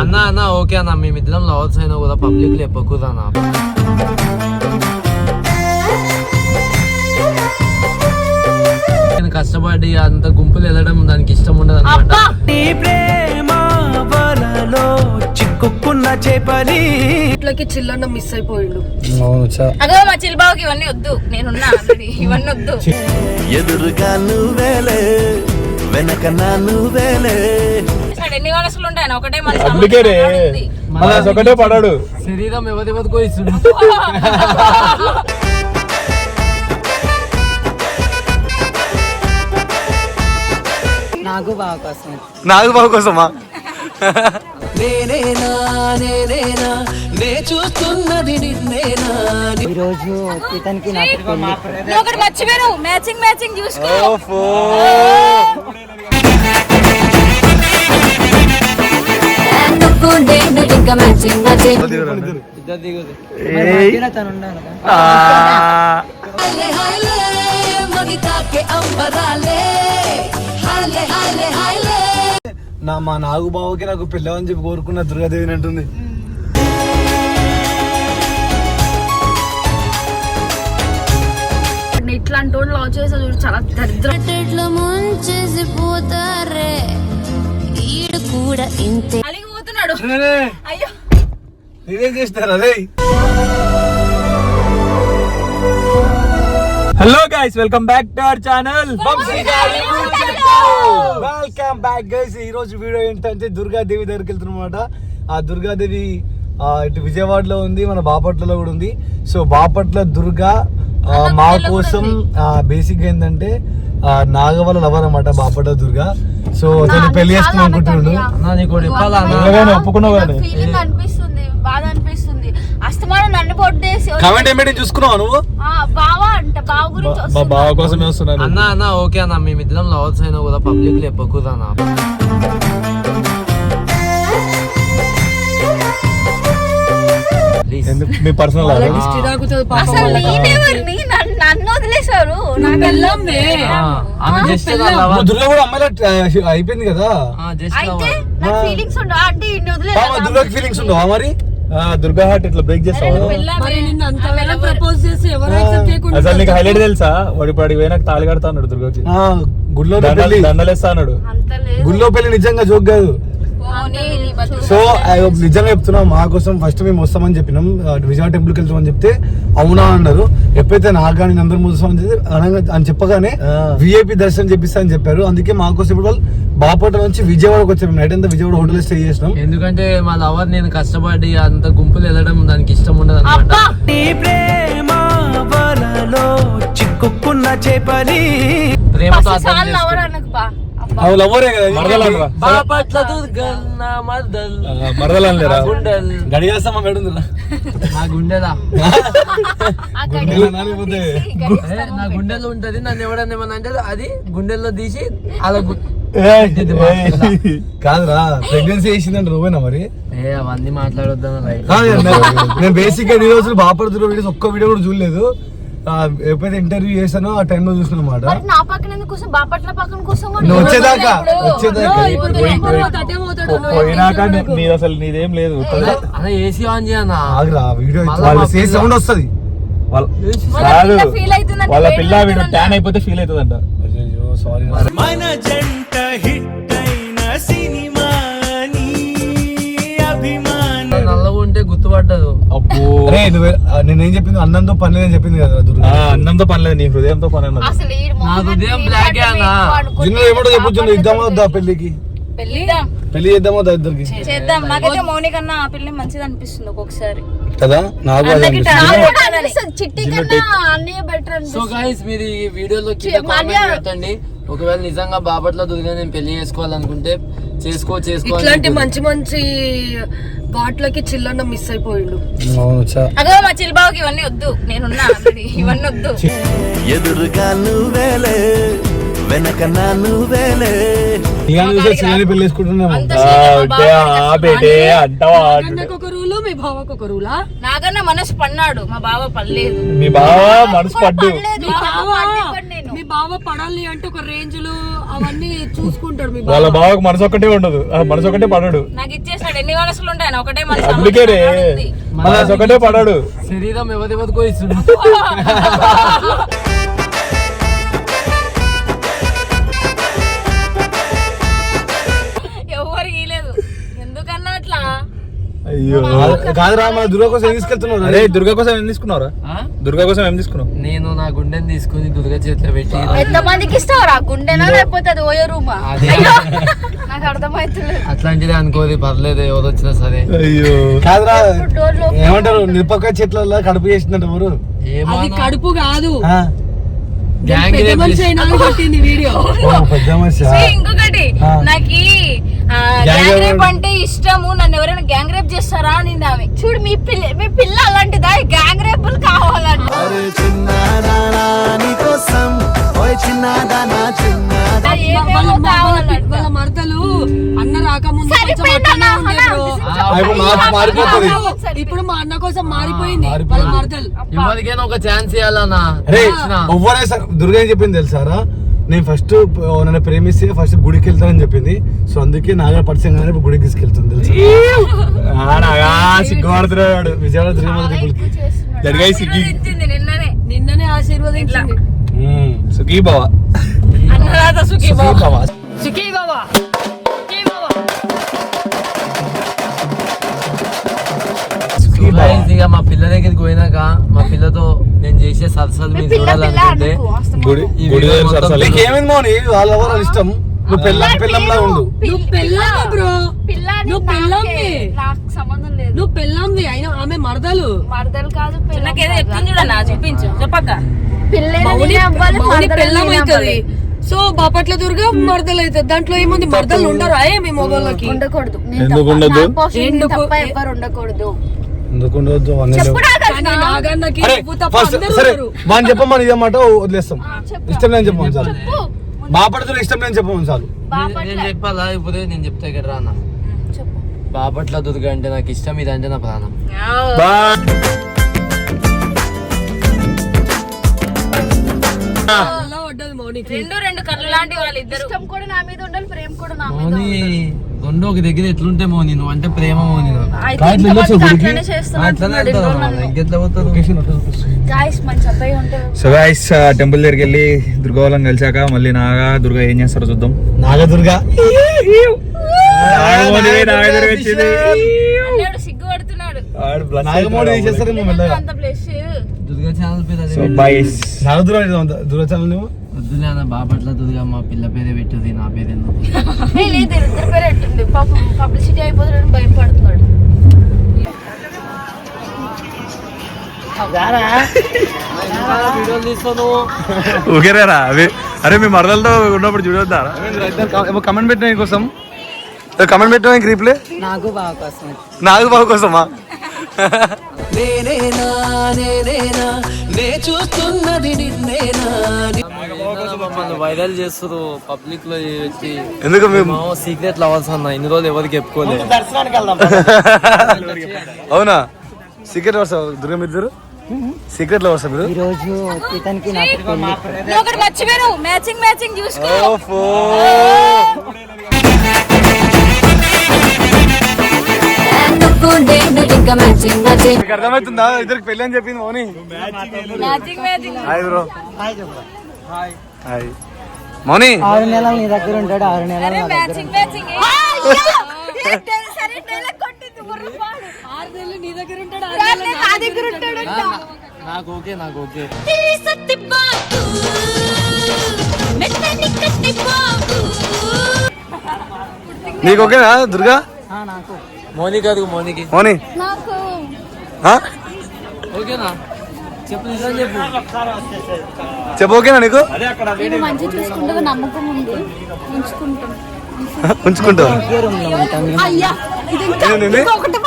అన్న అన్న ఓకే అన్న మేమిద్దరం లవర్స్ అయినా కూడా పబ్లిక్ చెప్పకూడదు అన్న. నేను కష్టపడి అంత గుంపులు వెళ్ళడం దానికి ఇష్టం ఉండదు అనమాట చిక్కుకున్న చేపలి. ఇట్లకి చిల్లన్న మిస్ అయిపోయిండు. అగో మా చిల్బావుకి ఇవన్నీ వద్దు. నేనున్నా. ఇవన్నీ వద్దు. ఎదురుగా నువ్వేలే. వెనక నా నువ్వేలే. ఎన్ని మనసులు ఉంటాయని? ఒకటే మనసు అందుకే రే. ఉంది. మన ఒకటే పడాడు. శరీరం ఎవరివరకు ఇస్తుంది నాకు బాగు కోసమా? నేనేనా నేనేనా నే చూస్తున్నది నిన్నేనా ఈరోజు ఇతనికి నాకు పెళ్ళి. నువ్వు ఒకటి మర్చిపోయావు మ్యాచింగ్ మ్యాచింగ్ చూసుకో. మరి మధ్యలో తను కదా. నా మా నాగు బావకి నాకు పిల్లవని చెప్పి కోరుకున్న దుర్గాదేవి అంటుంది. ఇట్లాంటి వాడు లవ్ చేసే చూడు చాలా దరిద్రం. ఎట్లా ముంచేసిపోతారే ఈడు కూడా ఇంతే. అలిగి పోతున్నాడు. అయ్యో. నేనేం చేస్తారు? అదే hello guys welcome back to our channel welcome back guys ఈ రోజు వీడియో ఏంటంటే దుర్గాదేవి దగ్గరికి వెళ్తున్నమాట ఆ దుర్గాదేవి ఆ, ఇటు విజయవాడలో ఉంది మన బాపట్లలో కూడా ఉంది. సో బాపట్ల దుర్గా మా కోసం బేసిక్గా ఏంటంటే నాగవల లవర్ అన్నమాట బాపట్ల దుర్గా. సో అతను పెళ్ళి చేసుకుని అనుకుంటున్నాడు ఒప్పుకున్నావు అనిపిస్తుంది బాధ అనిపిస్తుంది. అస్తమానం నన్ను పొట్టేసి కమెంట్ ఏమిటి చూసుకున్నావు నువ్వు? ఆ, బావా అంట బావ గురించి మా వస్తుంది. బావ కోసమే వస్తున్నాను అన్న అన్న ఓకే అన్న మేమిద్దరం లవర్స్ అయినా కూడా పబ్లిక్ చెప్పకూడదు అన్న. ప్లీజ్ ఎందుకు? మీ పర్సనల్ దిష్టి తాకుతుంది పాపం అసలు వాళ్ళకి. నేనెవరిని నన్ను నన్ను వదిలేశారు. నాకు పెళ్ళామే. ఆమె జస్ట్ లవర్ దుర్గా కూడా అమ్మాయిలా అయిపోయింది కదా? అయితే నాకు ఫీలింగ్స్ ఉండవు. అంటే ఇన్ని పాప దుర్గాకి ఫీలింగ్స్ ఉండవా మరి? ఆ, దుర్గా హార్ట్ ఇట్లా బ్రేక్ చేస్తావు? మరి నిన్ను అంతవేళ ప్రపోజ్ చేసి ఎవరు యాక్సెప్ట్ చేయకుండా అసలు నీకు హైలైట్ తెలుసా? వాడి పోయినాక తాళి కడతా అన్నాడు దుర్గాకి. ఆ, గుడిలో దండలు- పెళ్ళి దండలేస్తా అన్నాడు. అంత లేదు. గుడిలో పెళ్ళి నిజంగా జోక్ కాదు. సో నిజంగా చెప్తున్నాం మా కోసం ఫస్ట్ మేము వస్తామని చెప్పినాం. ఆ, విజయవాడ టెంపుల్కి వెళ్తామని చెప్తే అవునా అన్నారు. ఎప్పుడైతే నాకు కానీ అందరు మూసామని చెప్పి అనగా అని చెప్పగానే విఐపి దర్శనం చెప్పిస్తా అని చెప్పారు. అందుకే మా కోసం ఇప్పుడు వాళ్ళు బాపట్ల నుంచి విజయవాడకి వచ్చాము నైట్ అంతా విజయవాడ హోటల్ స్టే చేసినాం. ఎందుకంటే మా లవర్ నేను కష్టపడి అంత గుంపులు వెళ్ళడం దానికి ఇష్టం ఉండదు అనమాట చిక్కుకున్న చేపలి ప్రేమతో లవ్వరే కదా నా మర్దల్ గుండెల్ నా నా ఉంటది నన్ను ఎవడన్నా ఏమన్నా అంటే అది గుండెల్లో తీసి అలా కాదురా ప్రెగ్నెన్సీ వేసిందంటే నువ్వేనా మరి ఏ అవన్నీ మాట్లాడొద్దాం నేను- బేసిక్గా ఈ రోజులు బాపడుతున్న వీడియోస్ ఒక్క వీడియో కూడా చూడలేదు ఎప్పుడైతే ఇంటర్వ్యూ చేశానో ఆ టైంలో చూసిన నా పక్కన బాపట్ల పక్కన నువ్వు వచ్చేదాకా వచ్చేదాకా. పోయినాక నీది అసలు నీదేం లేదు. అదే ఏసీ ఆన్ చేయనా ఆగురా వీడియో వాళ్ళు సౌండ్ వస్తుంది. వాళ్ళ- పిల్ల వేడి. ట్యాన్ అయిపోతే ఫీల్ అవుతుందంట. సారీ మన జంట హిట్ అయిన సినిమా గుర్తుపట్టదు. నువ్వు ఆ, నేనేం చెప్పింది? అన్నంతో పని లేదని చెప్పింది కదా దుర్గా. అన్నంతో పనిలేదు నీ హృదయంతో పని అసలు ఈ నా మొహం హృదయం మీద black ఏ నీళ్ళు అన్నా. అనుకుంటే జున్ను ఏమో చెప్పు జున్ను ఇద్దామా వద్దా పెళ్ళికి పెళ్ళి పెళ్ళి చేద్దామా వద్దా ఇద్దరికి? చేద్దాం. నాకైతే మౌని కన్నా ఆ పిల్ల మంచిది అనిపిస్తుంది ఒక్కొక్కసారి. కదా? నాకు అదే అందరికీ అనిపిస్తుంది. టా- అనిపిస్తుంది. చిట్టి కన్నా అన్నయ్య బెటర్ సో గైస్ మీరు ఈ వీడియోలో కింద కామెంట్ పెట్టండి. ఒకవేళ నిజంగా బాపట్ల దుర్గా నేను పెళ్ళి చేసుకోవాలనుకుంటే చేసుకో చేసుకో ఇట్లాంటి. మంచి మంచి వాటిలకి చిల్లన్న మిస్ అయిపోయిండు. అగో మా చిల్బావుకి ఇవన్నీ వద్దు. నేనున్నా. ఇవన్నీ వద్దు. ఎదురుగా నువ్వేలే వెనక నా నువ్వేలే ఒక రూలు మీ బావకు ఒక రూలా? నాకన్నా మనసు పన్నాడు మా బావ పడలేదు. మీ బావ మనసు పడ్డు. మీ బావ మీ బావ పడాలి అంటే ఒక రేంజ్లు అవన్నీ చూసుకుంటాడు మీ వాళ్ళ బావ. బావకు మనసు ఒక్కటే ఉండదు. మనసు ఒకటే పడడు. నాకు ఇచ్చేసాడు ఎన్ని మనసులు ఉంటాయి? ఆయన ఒకటే మనసు అందుకే రే. మనసు ఒకటే పడడు. శరీరం ఎవరి బతుకో ఇస్తుంది కాదురా మన దుర్గా కోసం ఏం తీసుకెళ్తున్నారు అరే దుర్గా కోసం ఏం తీసుకున్నారా ఆ? దుర్గా కోసం ఏం తీసుకున్నావు? నేను నా గుండెని తీసుకుని దుర్గ చేతిలో పెట్టి ఎంత మందికి ఇస్తావురా? గుండెనా లేకపోతే అది ఓయో రూమా? అదే. అయ్యో నాకు అర్థమవుతలేదు అట్లాంటిది అనుకోది పర్లేదు ఎవరు వచ్చినా సరే. అయ్యో. కాదురా ఏమంటారు? నిరపక్క చెట్ల కడుపు ఏమో అది కడుపు కాదు. ఇంకొకటి ఆ. నాకు గ్యాంగ్ రేప్ అంటే ఇష్టము. నన్ను ఎవరైనా గ్యాంగ్ రేప్ చేస్తారా అని ఆమె. చూడు మీ పిల్ల మీ పిల్ల అలాంటిదా? గ్యాంగ్ రేపులు కావాలంట. చిన్నదా వాళ్ళ అన్న రాకముందు మార్పు మారిపోతుంది ఇప్పుడు మా అన్న కోసం మారిపోయింది. వాళ్ళ ఒక ఛాన్స్ ఇవ్వాలన్నా. ఎవ్వరే దుర్గా ఏం చెప్పింది తెలుసారా నేను ఫస్ట్ నన్ను ప్రేమిస్తే ఫస్ట్ గుడికి వెళ్తానని చెప్పింది. సో అందుకే నాగా పరిచయం కానీ ఇప్పుడు గుడికి తీసుకెళ్తుంది సిగ్గుపడుతున్నాడు విజయవాడ తిరుమల నిన్ననే. నిన్ననే ఆశీర్వదించింది. సుఖీ బావ అన్నదాత సుఖీ సుఖీ ఇక మా పిల్ల దగ్గరికి పోయినాక మా పిల్లతో నేను చేసే సరసాలు మీ మీరు పిల్ల పిల్ల చూడాలనుకుంటే ఏమైంది మౌని వాళ్ళ ఇష్టం నువ్వు పెళ్ళం పెళ్ళంలా ఉండు నువ్వు పెళ్ళావా బ్రో పిల్ల పెళ్ళాంవి నాకు సంబంధం లేదు. నువ్వు పెళ్ళాంవి అయినా ఆమె మరదలు. మరదలు కాదు నాకేదో చెప్తుంది చూడన్నా చూపించు చెప్పక్క. పెళ్ళం అవుతుంది సో బాపట్ల దుర్గా మరదలు అవుతుంది దాంట్లో ఏముంది? మరదలు ఉండరు? అయ్యే మీ మొగోళ్ళకి? ఉండకూడదు. ఎందుకు ఉండదు? ఎందుకు? తప్ప ఎవరు ఉండకూడదు. ఎందుకు. మనం చెప్పమని ఇదన్నమాట వదిలేస్తాం. ఇష్టం లేని చెప్పమని చాలు. ఇష్టం లేని చెప్పమని చాలు. నేను- చెప్పాలా? ఇప్పుడు నేను చెప్తా ఇక్కడ రానా బాపట్ల దుర్గ అంటే నాకు ఇష్టం ఇది అంటే నా ప్రాణం. రెండు రెండు కళ్ళు లాంటి వాళ్ళు ఇద్దరు ఇష్టం కూడా నా మీద ఉండాలి ప్రేమ కూడా నా మీద మోని రెండు ఒక దగ్గర ఎట్లుంటే మోని నువ్వు అంటే ప్రేమ Moni guys so guys temple దగ్గరికి వెళ్ళి దుర్గా వాళ్ళని కలిసాక మళ్ళీ నాగా దుర్గా ఏం చేస్తారో చూద్దాం. నాగదుర్గ. సిగ్గుపడుతున్నాడు. వద్దులే అన్న బాపట్ల దుర్గా మా పిల్ల పేరే పెట్టింది నా పేరు ఎట్టుంది పాపం పబ్లిసిటీ అయిపోతాడని భయపడుతున్నాడు అరే మీ మరదలతో ఉన్నప్పుడు చూడొద్దా? కమెంట్ పెట్టిన కోసం కమెంట్ పెట్టిన రీప్లే నాకు బాగా కోసం నాగ బాబు కోసమా? నేనేనా నేనేనా నే చూస్తున్నది నిన్నేనా మమ్మల్ని వైరల్ చేస్తారు పబ్లిక్లో పెట్టి ఎందుకు మేము సీక్రెట్ లవర్స్ అన్న ఇన్ని రోజులు ఎవరికి చెప్పుకోలేదు అవునా? సీక్రెట్ వర్సా దుర్గం ఇద్దరు? సీక్రెట్లో వర్సా మీరు ఈ రోజు ఇతనికి నాకు మ్యాచింగ్ మ్యాచింగ్ చూసుకో అర్థమవుతుందా? ఇద్దరికి పెళ్ళి అని చెప్పింది Mouni. Matching matching hi bro hi Mouni. ఆరు నెలలు నీ దగ్గర ఉంటాడు ఆరు నెలలు నాకు ఓకే నాకు ఓకే. నీకు ఓకేనా దుర్గా? నాకు మోనికి అడుగు మోనికి. మౌని? ఓకేనా? చెప్పు నిజం చెప్పు. చెప్పు ఓకేనా నీకు? ఉంచుకుంటావు? ఒకటి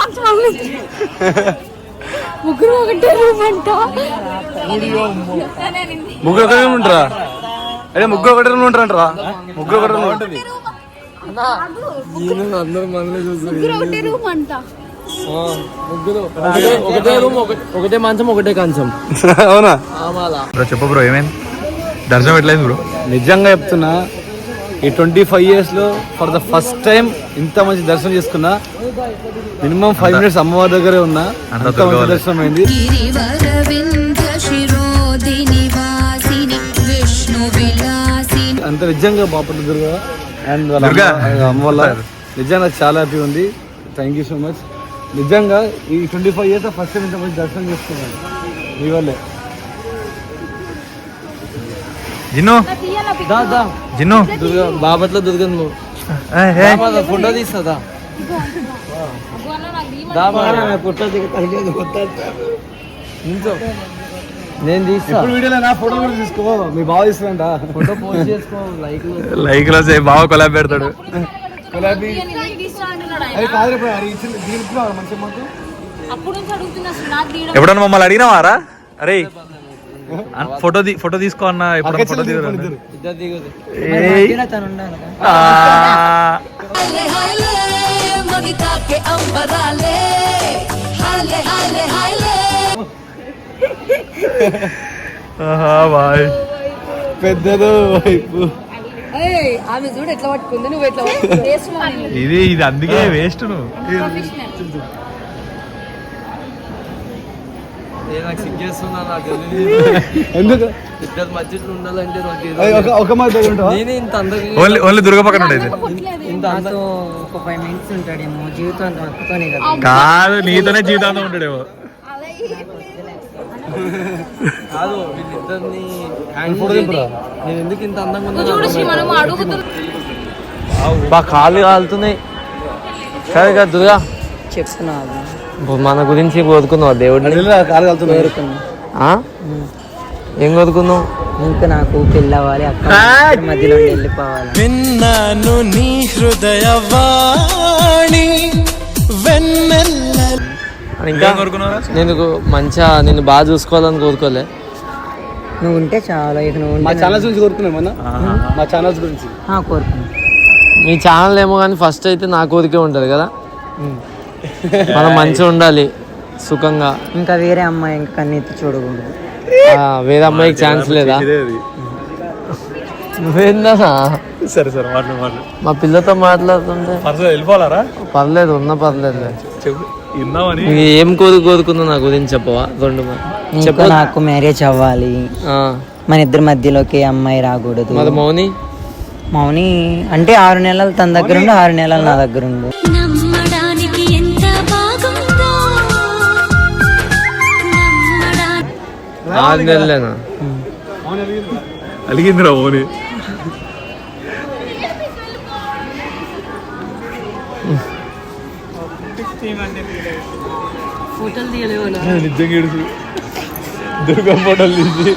ముగ్గురు ఒకటే రూమ్ ఉంటారా? అదే ముగ్గురు ఒకటి రూమ్ ఉంటారంటారా? ముగ్గురు ఒకటి రూమ్ ఉంటుంది అందరూ మనల్ని చూస్తారు ఒకటే రూమ్ అంట. ముగ్గురు. ఒకటే ఒకటే రూమ్ ఒకటే మంచం ఒకటే కంచం. అవునా? ఆమాలా బ్రో చెప్పు బ్రో ఏమైంది? దర్శనం ఎట్లయింది బ్రో? నిజంగా చెప్తున్నా ఈ ట్వంటీ ఫైవ్ ఇయర్స్లో ఫర్ ద ఫస్ట్ టైం ఇంత మంచి దర్శనం చేసుకున్నా మినిమం ఫైవ్ మినిట్స్ అమ్మవారి దగ్గరే ఉన్నా అంత అంత మంచి. దర్శనం అయింది. అంత నిజంగా బాపట్ల దుర్గ అండ్ వాళ్ళ. అమ్మ- వల్ల నిజంగా చాలా హ్యాపీ ఉంది. థ్యాంక్ యూ సో మచ్ నిజంగా ఈ twenty five years first time ఇంత మంచి దర్శనం చేసుకున్నాను. మీ వల్లే. జిన్ను. జిన్ను. దుర్గా బాపట్ల ఏయ్. ఫోటో తీస్తుందా పుట్ట దిగుతాను నేను తీస్తా. ఇప్పుడు వీడియోలో నా ఫోటో కూడా తీసుకో మీ బాగా ఇస్తుందంట ఫోటో పోస్ట్ చేసుకో లైక్ లైక్లో సే బాగా కొలాబ్. పెడతాడు అది కాదు దీనికి మాకు? తీయడం. ఎప్పుడన్నా మమ్మల్ని అడిగినావారా? అరే ఫోటో తీ ఫోటో తీసుకో అన్న ఎప్పుడన్నా ఫోటో దిగురా బాయ్. పెద్దదో వైపు. ఏయ్, ఆమె చూడు ఎట్లా పట్టుకుంది నువ్వు ఎట్లా పట్టుకుంది? ఇది ఇది అందుకే వేస్ట్ నువ్వు. ఓన్లీ దుర్గ పక్కన కాదు. నీతోనే జీవితాంతం ఉంటాడేమో. కాదు వీళ్ళిద్దరిని. నేను ఎందుకు ఇంత అందంగా బా కాళ్ళు కాలుతున్నాయి. సరే కదా దుర్గా. చెప్తున్నావు ఇప్పుడు మన గురించి కోరుకున్నావు దేవుడిని కాలు? ఏం కోరుకున్నావు ఇంకా నాకు పెళ్ళి అవ్వాలి అక్క ఇద్దరి మధ్యలో వెళ్ళిపోవాలి. విన్నాను నీ హృదయవాణి ఇంకా? నేను మంచిగా నిన్ను బాగా చూసుకోవాలని కోరుకోలే. నువ్వు ఉంటే చాలా ఇక నువ్వు మా ఛానల్స్ గురించి కోరుకున్నాం మన మా ఛానల్స్ గురించి. ఆ, కోరుకున్నా. మీ ఛానల్ ఏమో కానీ ఫస్ట్ అయితే నా కోరికే ఉంటుంది కదా. మనం మంచిగా ఉండాలి సుఖంగా. ఇంకా వేరే అమ్మాయి ఇంకా కన్నెత్తి చూడకూడదు. ఆ, వేరే అమ్మాయికి ఛాన్స్ లేదా. నువ్వేందా? సరే సరే మాట్లాడు మా పిల్లతో మాట్లాడుతుంటే. వెళ్ళిపోవాలారా? పర్లేదు ఉన్నా పర్లేదు చెప్పు. ఏం కోరు కోరుకున్నా నా గురించి చెప్పవా? రెండు చెప్పు. నాకు మ్యారేజ్ అవ్వాలి. ఆ, మన ఇద్దరి మధ్యలోకి అమ్మాయి రాకూడదు. మరి మౌని? మౌని అంటే ఆరు నెలలు తన దగ్గర ఉండు ఆరు నెలలు నా దగ్గర ఉండు. ఆరు నెలలేనా? అలిగిందిరా ఓని ఫోటోలు తీయలేవు నిజంగా ఏడుసు దుర్గా ఫోటోలు తీసి.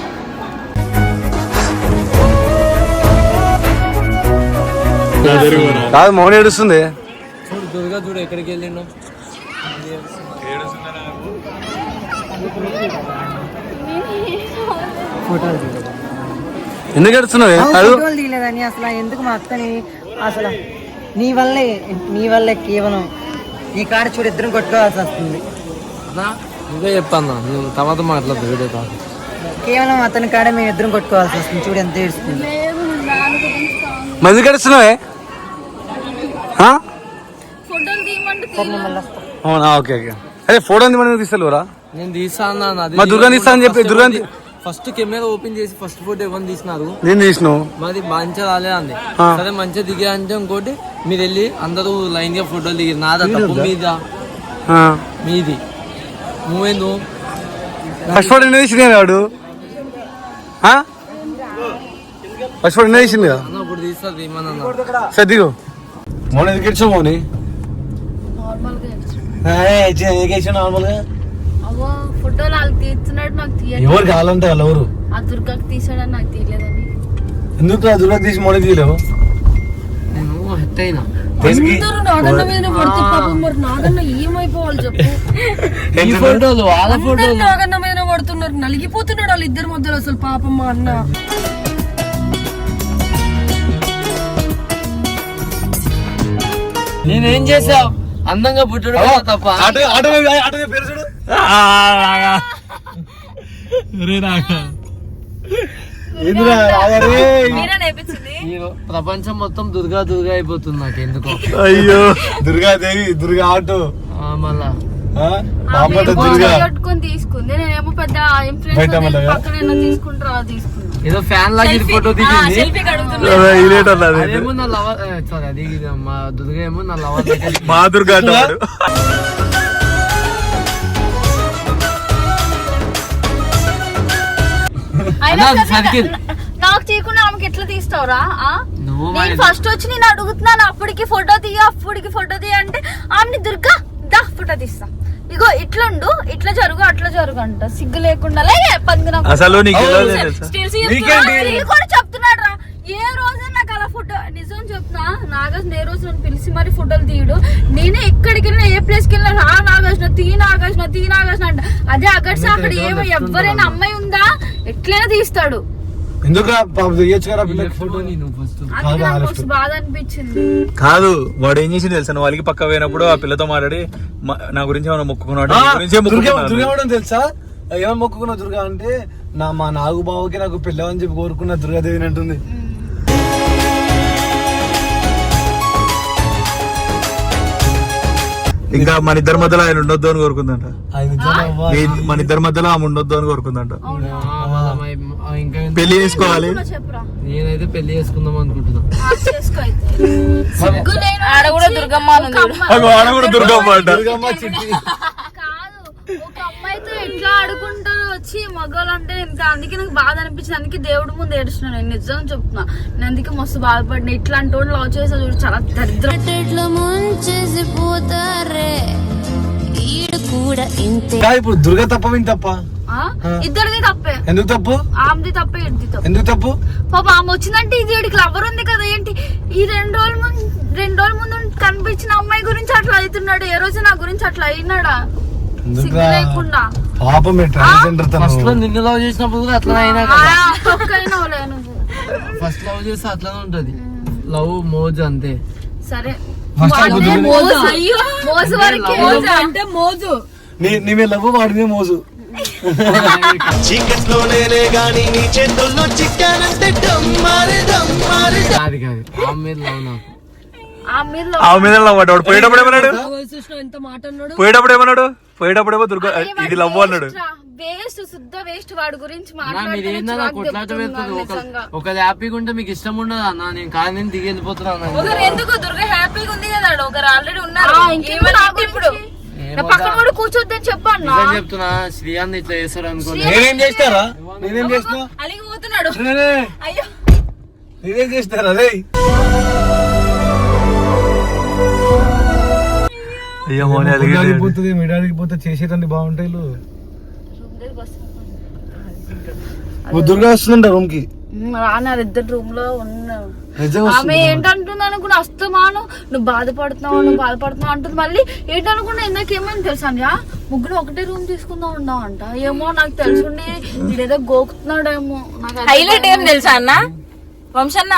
కాదు మౌని ఏడుస్తుంది. చూడు దుర్గా చూడు ఎక్కడికి వెళ్ళిండు. ఎందుకు ఏడుస్తున్నావు? ఫోటోలు తీయలేదని అసలు ఎందుకు మా అక్కని అసలు నీ వల్లే నీ వల్లే కేవలం నీ కాడ చూడు ఇద్దరం కొట్టుకోవాల్సి వస్తుంది. అన్నా ఇదే చెప్పన్నా నేను తర్వాత మాట్లాడదు వీడియో కాల్. కేవలం అతని కాడ మేము ఇద్దరం కొట్టుకోవాల్సి వస్తుంది. చూడు ఎంత ఏడుస్తుంది. మంది తీయమంటే అవునా? Okay okay. అదే ఫోటో ఉంది మనం తీస్తలేవురా? నేను తీసా అన్నాను అది మా దుర్గాని తీస్తా అని చెప్పి దుర్గాని ఫస్ట్ కెమెరా ఓపెన్ చేసి ఫస్ట్ ఫోటో ఎవరిని తీసినారు? నేను తీసినావు మాది మంచిగా రాలే అంది. సరే మంచిగా దిగా అంటే ఇంకోటి మీరు వెళ్ళి అందరూ లైన్గా ఫోటోలు దిగారు నాదా తప్పు మీద. మీది. నువ్వేందు ఫస్ట్ ఫోటో ఎన్ని తీసింది వాడు? ఫస్ట్ ఫోటో ఎన్ని తీసింది కదా? ఇప్పుడు తీస్తుంది ఏమన్నా సరే దిగు. మౌని. ఎందుకు ఏడ్చావు మౌని నార్మల్గా. అవ్వ ఫోటోలు నాకు తీయలేదు ఎవరు కావాలంటే వాళ్ళు ఎవరు? ఆ దుర్గాకి తీసాడని నాకు తీయలేదని ఎందుకు ఆ తీసి తీయలేవు నేను అయినా మీద నాగన్న ఏమైపోవాలి వాళ్ళ నాగన్న మీద పడుతున్నారు. నలిగిపోతున్నాడు వాళ్ళు ఇద్దరు మధ్యలో అసలు పాపం మా అన్న. నేనేం చేసావు అందంగా పుట్టడు తప్ప. ఆటో ఆటో ఆటో పేరు ప్రపంచం మొత్తం దుర్గా దుర్గా అయిపోతుంది నాకు ఎందుకో. అయ్యో. దుర్గాదేవి దుర్గా ఆటో. ఆ, మళ్ళా. ఆ? బాపట దుర్గా. కట్టుకొని తీసుకుంది. నేనేమో పెద్ద తీసుకుంటారా తీసుకున్నా. ఏదో ఫ్యాన్ లాగా ఇది ఫోటో దిగింది మా దుర్గా ఏమో నా లవర్ దగ్గర మా దుర్గా నాకు చేయకుండా ఆమెకి ఎట్లా తీస్తావురా నేను ఫస్ట్ వచ్చి నేను అడుగుతున్నాను అప్పటికి ఫోటో తీయ అప్పటికి ఫోటో తీయ అంటే ఆమెని దుర్గా దా ఫోటో తీస్తా. ఇగో ఇట్లుండు ఇట్లా జరుగు అట్లా జరుగు అంట. సిగ్గు లేకుండా అసలు చెప్తున్నాడు రా ఏ రోజు ఫోటో నిజం చెప్తున్నా నాగేష్ ఏ రోజు నన్ను పిలిచి మరి ఫోటోలు తీయడు? నేనే ఎక్కడికి వెళ్ళినా ఏ ప్లేస్కి వెళ్ళినా రా నాగేష్ తీ నాగేష్ తీ నాగేష్ అంట. అదే అగడ్స్ అక్కడ ఏమో ఎవరైనా అమ్మాయి ఉందా? ఎట్లైనా తీస్తాడు. కదా పిల్లకి ఫోటో నేను ఫస్ట్. అందుకే నాకు మస్తు బాధ అనిపించింది. కాదు వాడు ఏం చేసింది తెలుసా? వాళ్ళకి పక్క పోయినప్పుడు ఆ పిల్లతో మాట్లాడి "మ- నా గురించి ఏమైనా మొక్కుకున్నాడు తెలుసా? ఏమని మొక్కుకున్న దుర్గా? అంటే నా మా నాగు బావకి నాకు పెళ్ళవని చెప్పి కోరుకున్న దుర్గాదేవిని అంటుంది. ఇంకా మన ఇద్దరి మధ్యలో ఆయన ఉండొద్దు అని కోరుకుందంట. మన ఇద్దరి మధ్యలో ఆమె ఉండొద్దు అని కోరుకుందంట. ఇంకా పెళ్ళి చేసుకోవాలి. నేనైతే పెళ్ళి చేసుకుందాం అనుకుంటున్నా. ఆడ కూడా దుర్గమ్మ ఆడ కూడా దుర్గమ్మ అంట. దుర్గమ్మ ఒక అమ్మాయితో ఎట్లా ఆడుకుంటారు వచ్చి మగవాళ్ళు అంటే ఇంకా అందుకే నాకు బాధ అనిపించింది. అందుకే దేవుడి ముందు ఏడుస్తున్నాను. నేను నిజం చెప్తున్నా. నేను అందుకే మస్తు బాధపడినా. ఇట్లాంటి వాళ్ళు లవ్ చేసా చూడు చాలా దరిద్రం. ఇప్పుడు దుర్గా తప్ప విని తప్ప? ఆ? ఇద్దరిది తప్పే. ఎందుకు తప్పు? ఆమెది తప్పే ఇది తప్పే. ఎందుకు తప్పు? పాప ఆమె వచ్చిందంటే ఇది వీడికి లవర్ ఉంది కదా ఏంటి? ఈ రెండు రోజుల ముందు రెండు రోజుల ముందు కనిపించిన అమ్మాయి గురించి అట్లా అవుతున్నాడు. ఏ రోజు నా గురించి అట్లా అయినాడా? పాపం ట్రాన్స్జెండర్ ఫస్ట్లో తను నిన్ను లవ్ చేసినప్పుడు కూడా అట్లా అయినా కదా? ఫస్ట్ లవ్ చేస్తే అట్లానే ఉంటది. లవ్ మోజ్ అంతే. సరే. అంటే మోజు. నీ మీద మీద మోజు. చీకట్లోనే గాని నీ చేతుల్లో చిక్కానంటే డమ్మారి డమ్మారి కాదు కాదు. ఆమె లవ్ నాకు. ఆ మీద వాడు. పోయేటప్పుడు ఏమన్నాడు? చూసిన ఎంత మాట అన్నాడు? పోయేటప్పుడు ఏమన్నాడు? పోయేటప్పుడు ఏమో దుర్గా ఇది లవ్ అన్నాడు. వేస్ట్ శుద్ధ వేస్ట్ వాడి గురించి ఒక హ్యాపీగా ఉంటే మీకు ఇష్టం ఉండదు అన్న? నేను కాదు నేను దిగి వెళ్ళిపోతున్నా అన్న. ఒకరు ఎందుకు? దుర్గ హ్యాపీగా ఉంది కదా. ఒకరు ఆల్రెడీ ఉన్నారు. ఇప్పుడు? పక్కన కూడా కూర్చోద్దని చెప్పాను నిజం చెప్తున్నా శ్రీయాన్ని ఇట్లా చేస్తాడు అనుకోని నేనేం చేస్తారా? నేనేం చేసినా అలిగి పోతున్నాడు నేనే అయ్యో. నేనేం చేస్తారా? అయ్యో మోని అలిగి పోతుంది మిడాడికి పోతే చేసేటండి బాగుంటాయి దుర్గా వస్తుందంట రూమ్కి రాన్నారు ఇద్దరు రూమ్లో ఉన్నారు ఆమె ఏంటంటుంది అనుకున్నా అస్తమాను. నువ్వు బాధపడుతున్నావు నువ్వు బాధపడుతున్నావు అంటుంది. మళ్ళీ ఏంటనుకున్నా ఇందాకేమైంది తెలుసా ముగ్గురు ఒకటే రూమ్ తీసుకుందాం ఉందాం అంట ఏమో నాకు తెలుసుండి వీడేదో గోకుతున్నాడేమో. నాకు హైలైట్ ఏం తెలుసా అన్న? వంశన్న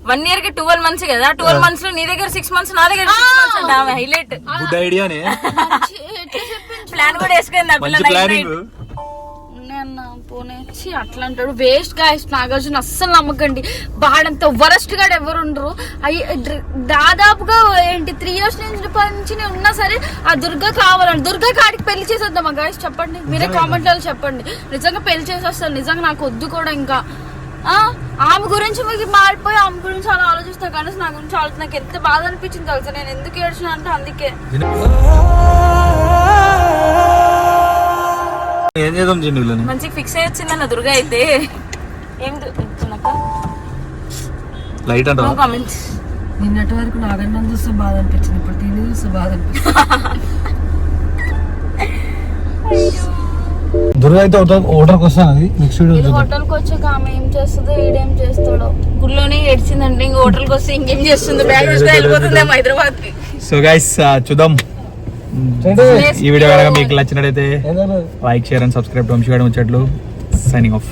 వన్ ఇయర్కి ట్వెల్వ్ మంత్స్ కదా? ట్వెల్వ్ మంత్స్లో నీ దగ్గర సిక్స్ మంత్స్ నా దగ్గర సిక్స్ మంత్స్ అంట ఆమె హైలైట్ గుడ్ ఐడియానే ఎట్లా చెప్పించు ప్లాన్ కూడా వేసుకుంది ఆ పిల్ల పోనీ అట్లా అంటాడు వేస్ట్గా నాగార్జున అస్సలు నమ్మకండి. వాడంత వరస్ట్గా ఎవరు ఉండరు అయ్యి దాదాపుగా ఏంటి త్రీ ఇయర్స్ నుంచి నుంచి నేను ఉన్నా సరే ఆ దుర్గా కావాలండి. దుర్గా కాడికి పెళ్ళి చేసేద్దామా గాయస్ చెప్పండి. మీరే కామెంట్లో చెప్పండి. నిజంగా పెళ్ళి చేసేస్తాను నిజంగా నాకు వద్దు కూడా ఇంకా. ఆమె గురించి మీకు మారిపోయి ఆమె గురించి అలా ఆలోచిస్తా కానీ నా గురించి ఆలోచన నాకు ఎంత బాధ అనిపించింది తెలుసా? నేను ఎందుకు ఏడ్చిన అంటే అందుకే. ఏం చేద్దాం జిన్నులని మంచిగా ఫిక్స్ అయ్యి వచ్చిందన్న దుర్గా అయితే. ఏం లైట్ అంట కామెంట్స్ నిన్నటి వరకు నాగన్న చూస్తే బాధ అనిపించింది ఇప్పుడు దీన్ని చూస్తే బాధ అనిపించింది. దుర్గా అయితే ఓటర్ ఓటర్కి వస్తాను అది నెక్స్ట్ వీడియో ఇది హోటల్కి వచ్చాక ఆమె ఏం చేస్తుందో ఈడేం చేస్తాడో. గుళ్ళోనే ఏడ్చిందంటే ఇంక హోటల్కి వస్తే ఇంకేం చేస్తుంది? బ్యాగ్ తీసుకొని వెళ్ళిపోతుందేమో హైదరాబాద్కి సో గైస్ చూద్దాం. ఈ వీడియో కనుక మీకు నచ్చినట్టయితే like share and subscribe Vamsi Muchatlu signing off